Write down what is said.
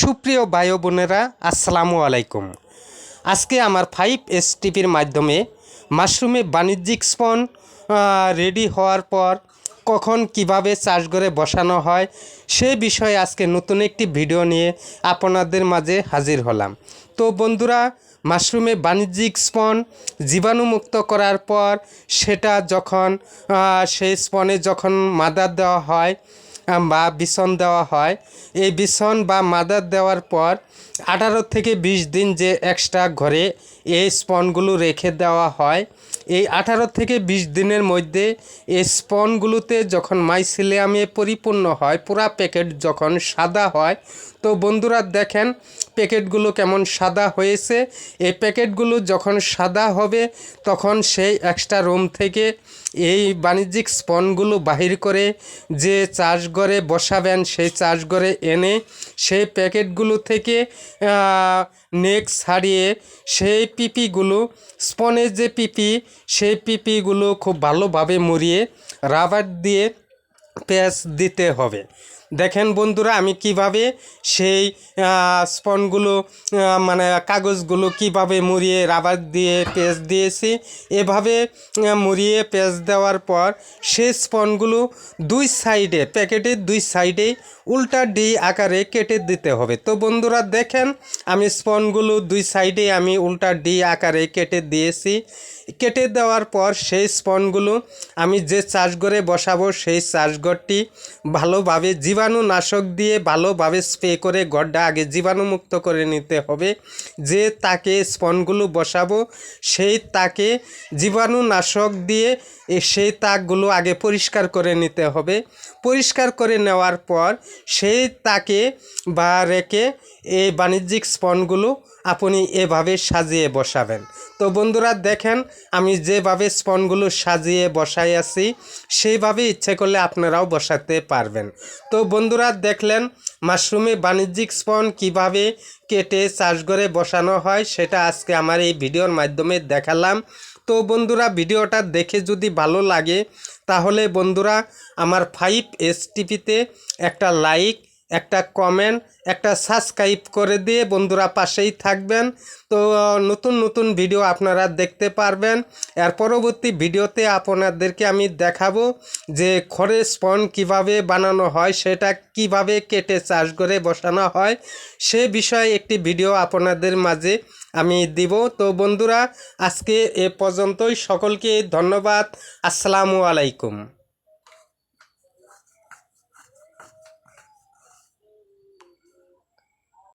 সুপ্রিয় ভাই বোনেরা, আসসালামু আলাইকুম। আজকে আমার ফাইভ এস টিভির মাধ্যমে মাশরুমে বাণিজ্যিক স্পন রেডি হওয়ার পর কখন কীভাবে চাষঘরে বসানো হয়, সে বিষয়ে আজকে নতুন একটি ভিডিও নিয়ে আপনাদের মাঝে হাজির হলাম। তো বন্ধুরা, মাশরুমে বাণিজ্যিক স্পন জীবাণুমুক্ত করার পর সেটা যখন সেই স্পনে যখন মাদার দেওয়া হয় বা বিছন দেওয়া হয়। এই বিছন বা মাদার দেওয়ার পর আঠারো থেকে বিশ দিন যে এক্সট্রা ঘরে এই স্পনগুলো রেখে দেওয়া হয়। এই আঠারো থেকে বিশ দিনের মধ্যে এই স্পনগুলোতে যখন মাইসিলিয়ামে পরিপূর্ণ হয়, পুরা প্যাকেট যখন সাদা হয়, তো বন্ধুরা দেখেন প্যাকেটগুলো কেমন সাদা হয়েছে। এই প্যাকেটগুলো যখন সাদা হবে, তখন সেই এক্সট্রা রুম থেকে এই বাণিজ্যিক স্পনগুলো বাহির করে যে চাষঘরে বসাবেন, সেই চাষঘরে এনে সেই প্যাকেটগুলো থেকে নেক ছাড়িয়ে সেই পিপিগুলো স্পনের যে পিপি, সেই পিপিগুলো খুব ভালোভাবে মুড়িয়ে, রাবার দিয়ে পেঁয়াজ দিতে হবে। দেখেন বন্ধুরা, আমি কীভাবে সেই স্পনগুলো মানে কাগজগুলো কীভাবে মুড়িয়ে রাবার দিয়ে পেঁচ দিয়েছি, এভাবে মুড়িয়ে পেঁচ দেওয়ার পর সেই স্পনগুলো দুই সাইডে প্যাকেটের দুই সাইডেই উল্টা ডি আকারে কেটে দিতে হবে। তো বন্ধুরা, দেখেন, আমি স্পনগুলো দুই সাইডে আমি উল্টা ডি আকারে কেটে দিয়েছি। কেটে দেওয়ার পর সেই স্পনগুলো আমি যে চার্জ চাষঘরে বসাবো, সেই চাষঘরটি ভালোভাবে জীবাণুনাশক দিয়ে ভালোভাবে স্প্রে করে ঘরটা আগে জীবাণুমুক্ত করে নিতে হবে। যে তাকে স্পনগুলো বসাবো, সেই তাকে জীবাণুনাশক দিয়ে সেই তাকগুলো আগে পরিষ্কার করে নিতে হবে। পরিষ্কার করে নেওয়ার পর সেই তাকে বা রেখে এই বাণিজ্যিক স্পনগুলো আপনি এভাবে সাজিয়ে বসাবেন। তো বন্ধুরা, দেখেন আমি যেভাবে স্পনগুলো সাজিয়ে বসাই আছি, সেইভাবে ইচ্ছে করলে আপনারাও বসাতে পারবেন। তো বন্ধুরা দেখলেন মাশরুমে বাণিজ্যিক স্পন কীভাবে কেটে চাষঘরে বসানো হয়, সেটা আজকে আমার এই ভিডিওর মাধ্যমে দেখালাম। তো বন্ধুরা, ভিডিওটা দেখে যদি ভালো লাগে, তাহলে বন্ধুরা আমার ফাইভ এস টিভিতে একটা লাইক একটা কমেন্ট একটা সাবস্ক্রাইব করে দিয়ে বন্ধুরা পাশেই থাকবেন। তো নতুন নতুন ভিডিও আপনারা দেখতে পারবেন। এর পরবর্তী ভিডিওতে আপনাদেরকে আমি দেখাবো যে খড়ের স্পন কীভাবে বানানো হয়, সেটা কীভাবে কেটে চাষ করে বসানো হয়, সে বিষয়ে একটি ভিডিও আপনাদের মাঝে আমি দিব। তো, বন্ধুরা, আজকে এ পর্যন্তই। সকলকে ধন্যবাদ। আসসালামু আলাইকুম।